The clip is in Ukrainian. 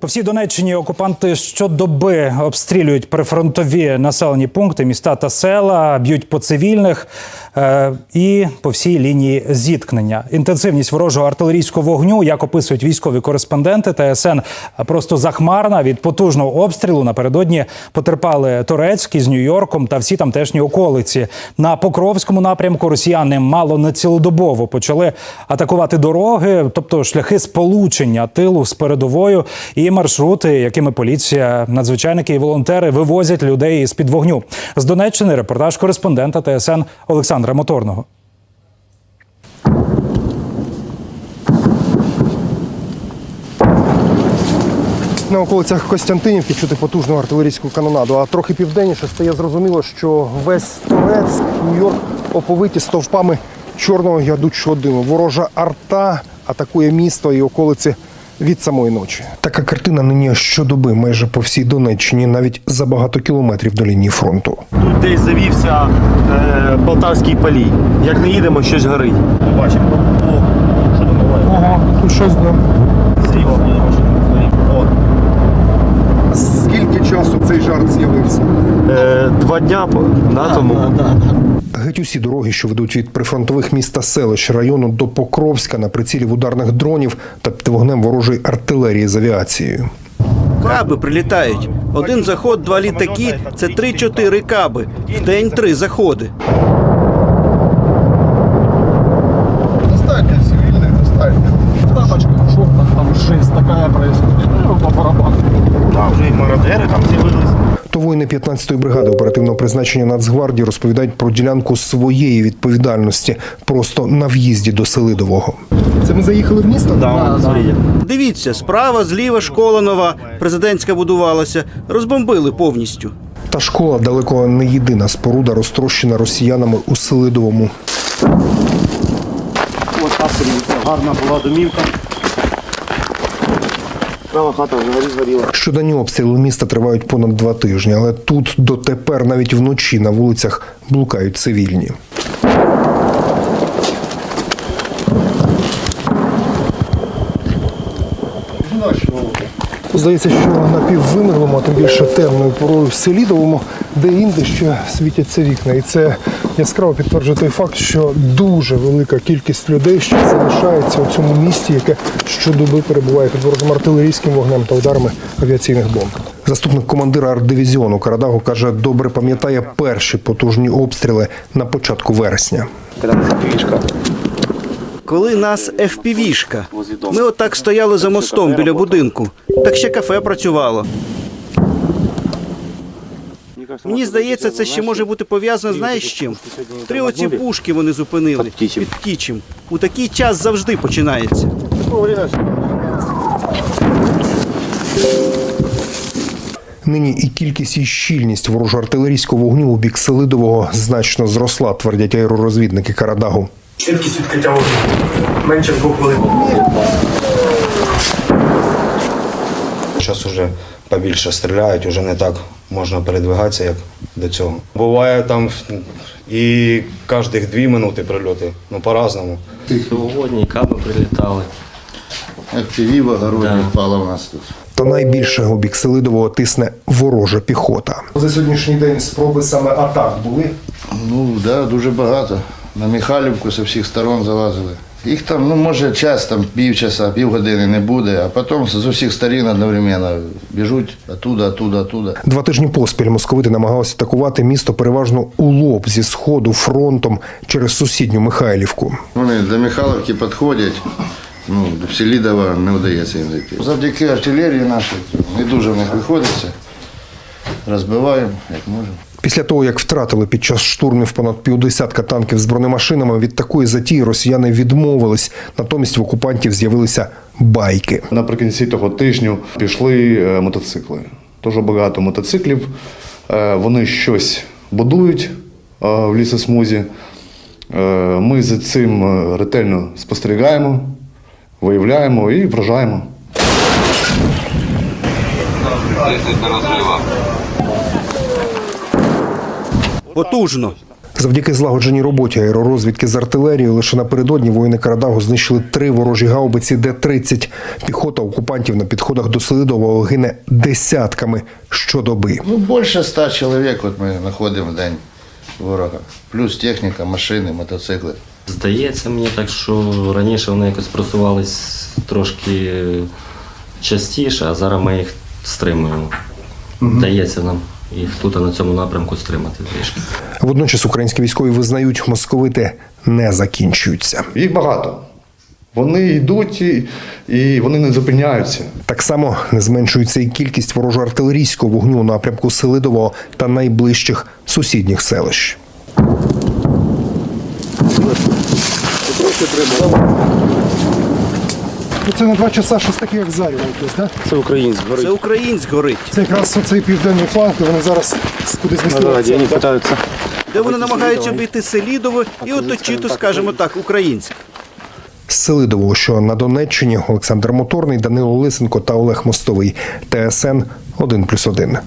По всій Донеччині окупанти щодоби обстрілюють прифронтові населені пункти, міста та села, б'ють по цивільних і по всій лінії зіткнення. Інтенсивність ворожого артилерійського вогню, як описують військові кореспонденти, ТСН просто захмарна від потужного обстрілу. Напередодні потерпали Турецький з Нью-Йорком та всі тамтешні околиці. На Покровському напрямку росіяни мало не цілодобово почали атакувати дороги, тобто шляхи сполучення тилу з передовою і маршрути, якими поліція, надзвичайники і волонтери вивозять людей з під вогню. З Донеччини репортаж кореспондента ТСН Олександра Моторного. На околицях Костянтинівки чути потужну артилерійську канонаду, а трохи південніше стає зрозуміло, що весь Турецьк, Нью-Йорк оповиті стовпами чорного ядучого диму. Ворожа арта атакує місто і околиці від самої ночі. Така картина нині щодоби майже по всій Донеччині, навіть за багато кілометрів до лінії фронту. Тут десь завівся е, Полтавський палій. Як не їдемо, щось горить. Бачимо. О, що там буває? Ага, тут щось Зліва буде машина. О. Скільки часу цей жарт з'явився? Е, два дня по- да, тому. Геть усі дороги, що ведуть від прифронтових міст та селищ району до Покровська на прицілів ударних дронів та під вогнем ворожої артилерії з авіацією. Каби прилітають. Один заход, два літаки це 3-4 каби. В день три заходи. Воїни 15-ї бригади оперативного призначення Нацгвардії розповідають про ділянку своєї відповідальності просто на в'їзді до Селидового. Це ми заїхали в місто? Да, да, Дивіться, справа, зліва школа нова, президентська будувалася. Розбомбили повністю. Та школа далеко не єдина споруда, розтрощена росіянами у Селидовому. Ось так гарна була домівка. Права хата взагалі згоріла. Щоденні обстріли міста тривають понад два тижні, але тут дотепер навіть вночі на вулицях блукають цивільні. Здається, що напіввимерлому, а тим більше темною порою в Селідовому, де інде ще світяться вікна. І це яскраво підтверджує той факт, що дуже велика кількість людей ще залишається у цьому місті, яке щодоби перебуває під ворожим артилерійським вогнем та ударами авіаційних бомб. Заступник командира артдивізіону Карадагу каже, добре пам'ятає перші потужні обстріли на початку вересня. Коли нас FPV-шка. Ми отак стояли за мостом біля будинку. Так ще кафе працювало. Мені здається, це ще може бути пов'язано, знаєш з чим? Три оці пушки вони зупинили Під Тічем. У такий час завжди починається. Нині і кількість і щільність ворожого артилерійського вогню у бік Селидового значно зросла, твердять аеророзвідники Карадагу. Швидкість відкриття вогню. Менше двох хвилин. Зараз вже побільше стріляють, вже не так можна передвигатися, як до цього. Буває там і кожних дві минути прильоти, ну по-разному. Сьогодні каби прилітали. FPV в огороді впала у нас тут. Та найбільше у бік Селидового тисне ворожа піхота. За сьогоднішній день спроби саме атак були. Ну, да, дуже багато. На Михайлівку з всіх сторон залазили. Їх там, ну, може, час, там півчаса, півгодини не буде, а потім з усіх сторін одновременно біжуть оттуда, оттуда, оттуда. Два тижні поспіль московити намагалися атакувати місто переважно у лоб зі сходу фронтом через сусідню Михайлівку. Вони до Михайлівки підходять, ну, до Селідова не вдається їм зайти. Завдяки артилерії нашій не дуже в них виходиться. Розбиваємо, як можемо. Після того, як втратили під час штурмів понад півдесятка танків з бронемашинами, від такої затії росіяни відмовились. Натомість в окупантів з'явилися байки. Наприкінці того тижню пішли е, мотоцикли. Дуже багато мотоциклів. Е, Вони щось будують е, в лісосмузі. Ми за цим ретельно спостерігаємо, виявляємо і вражаємо. Потужно. Завдяки злагодженій роботі аеророзвідки з артилерією лише напередодні воїни Карадагу знищили три ворожі гаубиці Д-30. Піхота окупантів на підходах до Селидового гине десятками щодоби. Ну, більше ста чоловік от ми знаходимо в день ворога. Плюс техніка, машини, мотоцикли. Здається мені так, що раніше вони якось просувались трошки частіше, а зараз ми їх стримуємо. Вдається нам їх тут на цьому напрямку стримати трішки. Водночас українські військові визнають, московити не закінчуються. Їх багато. Вони йдуть і, і вони не зупиняються. Так само не зменшується і кількість ворожо-артилерійського вогню у напрямку Селидового та найближчих сусідніх селищ. Це на два часа щось таке, як заріва якесь, так? Це українськ горить. Це українськ горить. Це якраз оцей південний фланг, де вони зараз кудись змістилися. вони питаються. де вони намагаються обійти Селідово і оточити, скажімо так, Українськ. З Селидового, що на Донеччині Олександр Моторний, Данило Лисенко та Олег Мостовий. ТСН 1+,1.